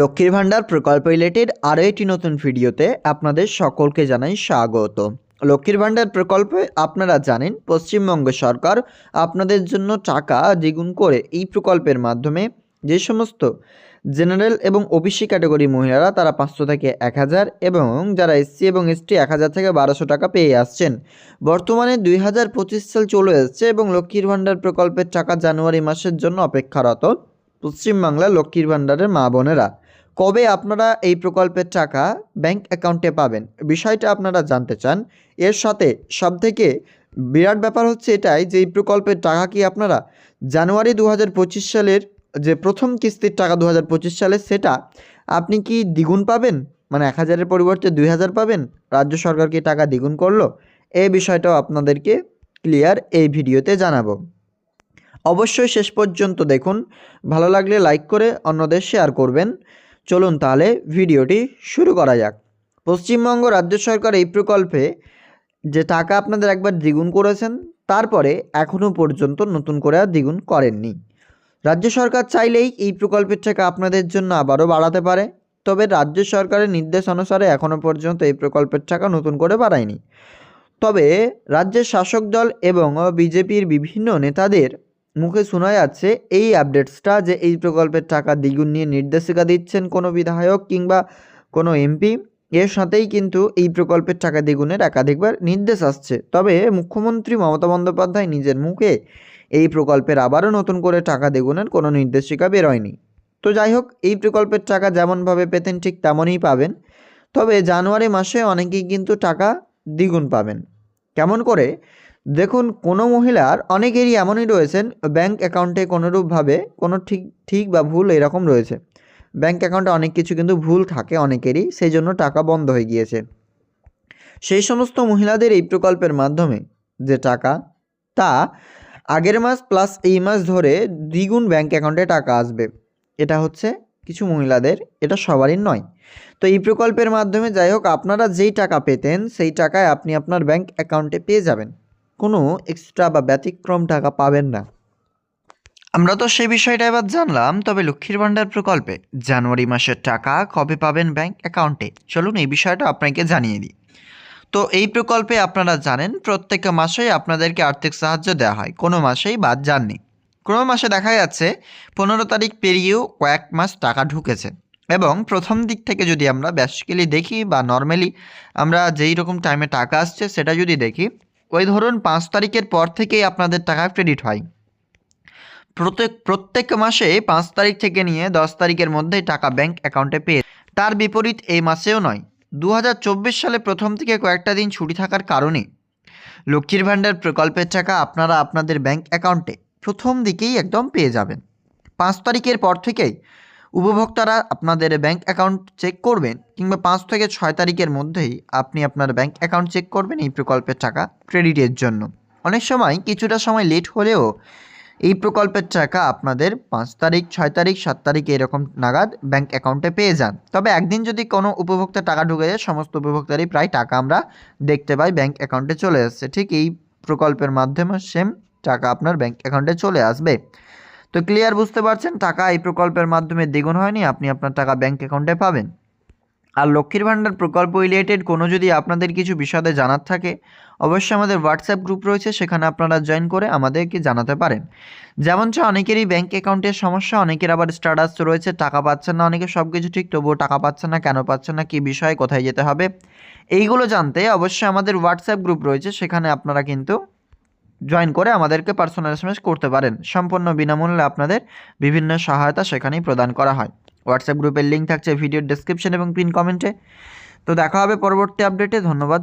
লক্ষ্মীর ভাণ্ডার, প্রকল্প রিলেটেড আরও একটি নতুন ভিডিওতে আপনাদের সকলকে জানাই স্বাগত। লক্ষ্মীর ভাণ্ডার প্রকল্পে আপনারা জানেন, পশ্চিমবঙ্গ সরকার আপনাদের জন্য টাকা দ্বিগুণ করে এই প্রকল্পের মাধ্যমে যে সমস্ত জেনারেল এবং ওবিসি ক্যাটাগরি মহিলারা তারা পাঁচশো থেকে এক হাজার এবং যারা এসসি এবং এসটি এক হাজার থেকে বারোশো টাকা পেয়ে আসছেন। বর্তমানে দুই হাজার পঁচিশ সাল চলে এসছে এবং লক্ষ্মীর ভাণ্ডার প্রকল্পের টাকা জানুয়ারি মাসের জন্য অপেক্ষারত পশ্চিমবাংলা লক্ষ্মীর ভাণ্ডারের মা বোনেরা। কবে আপনারা এই প্রকল্পের টাকা ব্যাংক অ্যাকাউন্টে পাবেন? বিষয়টা আপনারা জানতে চান। এর সাথে সবথেকে বিরাট ব্যাপার হচ্ছে এটাই যে এই প্রকল্পের টাকা কি আপনারা জানুয়ারি দু হাজার পঁচিশ সালের যে প্রথম কিস্তির টাকা দু হাজার পঁচিশ সালে সেটা আপনি কি দ্বিগুণ পাবেন? মানে এক হাজারের পরিবর্তে দুই হাজার পাবেন? রাজ্য সরকার কি টাকা দ্বিগুণ করল? এই বিষয়টাও আপনাদেরকে ক্লিয়ার এই ভিডিওতে জানাব। অবশ্যই শেষ পর্যন্ত দেখুন। ভালো লাগলে লাইক করে অন্যদের শেয়ার করবেন। চলুন তাহলে ভিডিওটি শুরু করা যাক। পশ্চিমবঙ্গ রাজ্য সরকার এই প্রকল্পে যে টাকা আপনাদের একবার দ্বিগুণ করেছেন, তারপরে এখনও পর্যন্ত নতুন করে আর দ্বিগুণ করেননি। রাজ্য সরকার চাইলেই এই প্রকল্পের টাকা আপনাদের জন্য আবারও বাড়াতে পারে, তবে রাজ্য সরকারের নির্দেশ অনুসারে এখনও পর্যন্ত এই প্রকল্পের টাকা নতুন করে বাড়ায়নি। তবে রাজ্যের শাসক দল এবং বিজেপির বিভিন্ন নেতাদের মুখে শোনা যাচ্ছে এই আপডেটসটা যে এই প্রকল্পের টাকা দ্বিগুণ নিয়ে নির্দেশিকা দিচ্ছেন কোনো বিধায়ক কিংবা কোনো এমপি। এর সাথেই কিন্তু এই প্রকল্পের টাকা দ্বিগুণের একাধিকবার নির্দেশ আসছে। তবে মুখ্যমন্ত্রী মমতা বন্দ্যোপাধ্যায় নিজের মুখে এই প্রকল্পের আবারও নতুন করে টাকা দ্বিগুণের কোনো নির্দেশিকা বেরোয়নি। তো যাই হোক, এই প্রকল্পের টাকা যেমনভাবে পেতেন ঠিক তেমনই পাবেন। তবে জানুয়ারি মাসে অনেকেই কিন্তু টাকা দ্বিগুণ পাবেন। কেমন করে? দেখুন, কোনো মহিলার অনেকেরই এমনই রয়েছেন ব্যাংক অ্যাকাউন্টে কোনোরূপভাবে কোনো ঠিক ঠিক বা ভুল এরকম রয়েছে। ব্যাংক অ্যাকাউন্টে অনেক কিছু কিন্তু ভুল থাকে অনেকেরই সেই জন্য টাকা বন্ধ হয়ে গিয়েছে। সেই সমস্ত মহিলাদের এই প্রকল্পের মাধ্যমে যে টাকা, তা আগের মাস প্লাস এই মাস ধরে দ্বিগুণ ব্যাংক অ্যাকাউন্টে টাকা আসবে। এটা হচ্ছে কিছু মহিলাদের, এটা সবারই নয়। তো এই প্রকল্পের মাধ্যমে যাই হোক, আপনারা যেই টাকা পেতেন, সেই টাকায় আপনি আপনার ব্যাংক অ্যাকাউন্টে পেয়ে যাবেন। কোনো এক্সট্রা বা ব্যতিক্রম টাকা পাবেন না। আমরা তো সেই বিষয়টা এবার জানলাম, তবে লক্ষ্মীর ভাণ্ডার প্রকল্পে জানুয়ারি মাসের টাকা কবে পাবেন ব্যাংক অ্যাকাউন্টে চলুন এই বিষয়টা আপনাকে জানিয়ে দিই। তো এই প্রকল্পে আপনারা জানেন, প্রত্যেক মাসেই আপনাদেরকে আর্থিক সাহায্য দেওয়া হয়। কোনো মাসেই বাদ যাননি। কোনো মাসে দেখা যাচ্ছে, পনেরো তারিখ পেরিয়েও কয়েক মাস টাকা ঢুকেছে। এবং প্রথম দিক থেকে যদি আমরা বেসিক্যালি দেখি বা নর্মালি আমরা যেই রকম টাইমে টাকা আসছে, সেটা যদি দেখি ওই ধরুন পাঁচ তারিখের পর থেকেই আপনাদের টাকা ক্রেডিট হয়। প্রত্যেক প্রত্যেক মাসে পাঁচ তারিখ থেকে নিয়ে দশ তারিখের মধ্যেই টাকা ব্যাংক অ্যাকাউন্টে পেয়ে তার বিপরীত এই মাসেও নয়। দু সালে প্রথম থেকে কয়েকটা দিন ছুটি থাকার কারণে লক্ষ্মীর ভাণ্ডার প্রকল্পের টাকা আপনারা আপনাদের ব্যাংক অ্যাকাউন্টে প্রথম দিকেই একদম পেয়ে যাবেন। পাঁচ তারিখের পর থেকেই উপভোক্তারা আপনাদের ব্যাংক অ্যাকাউন্ট চেক করবেন কিংবা পাঁচ থেকে ছয় তারিখের মধ্যেই আপনি আপনার ব্যাংক অ্যাকাউন্ট চেক করবেন এই প্রকল্পের টাকা ক্রেডিটের জন্য। অনেক সময় কিছুটা সময় লেট হলেও এই প্রকল্পের টাকা আপনাদের পাঁচ তারিখ, ছয় তারিখ, সাত তারিখ এরকম নাগাদ ব্যাংক অ্যাকাউন্টে পেয়ে যান। তবে একদিন যদি কোনো উপভোক্তা টাকা ঢুকে যায়, সমস্ত উপভোক্তারই প্রায় টাকা আমরা দেখতে পাই ব্যাংক অ্যাকাউন্টে চলে আসছে। ঠিক এই প্রকল্পের মাধ্যমে সেম টাকা আপনার ব্যাংক অ্যাকাউন্টে চলে আসবে। তো ক্লিয়ার বুঝতে পারছেন? টাকা এই প্রকল্পের মাধ্যমে দ্বিগুণ হয়নি, আপনি আপনার টাকা ব্যাঙ্ক অ্যাকাউন্টে পাবেন। আর লক্ষ্মীর ভাণ্ডার প্রকল্প রিলেটেড কোনো যদি আপনাদের কিছু বিষয়ে জানার থাকে, অবশ্যই আমাদের হোয়াটসঅ্যাপ গ্রুপ রয়েছে, সেখানে আপনারা জয়েন করে আমাদেরকে জানাতে পারেন। যেমন চা, অনেকেরই ব্যাঙ্ক অ্যাকাউন্টের সমস্যা, অনেকের আবার স্ট্যাটাস রয়েছে, টাকা পাচ্ছেন না, অনেকে সব কিছু ঠিক, তবুও টাকা পাচ্ছেন না, কেন পাচ্ছেন না, কী বিষয়ে কোথায় যেতে হবে? এইগুলো জানতে অবশ্যই আমাদের হোয়াটসঅ্যাপ গ্রুপ রয়েছে, সেখানে আপনারা কিন্তু জয়েন করে আমাদেরকে পার্সোনাল এস করতে পারেন। সম্পূর্ণ বিনামূল্যে আপনাদের বিভিন্ন সহায়তা সেখানেই প্রদান করা হয়। হোয়াটসঅ্যাপ গ্রুপের লিঙ্ক থাকছে ভিডিওর ডেসক্রিপশন এবং পিন কমেন্টে তো দেখা হবে পরবর্তী আপডেটে ধন্যবাদ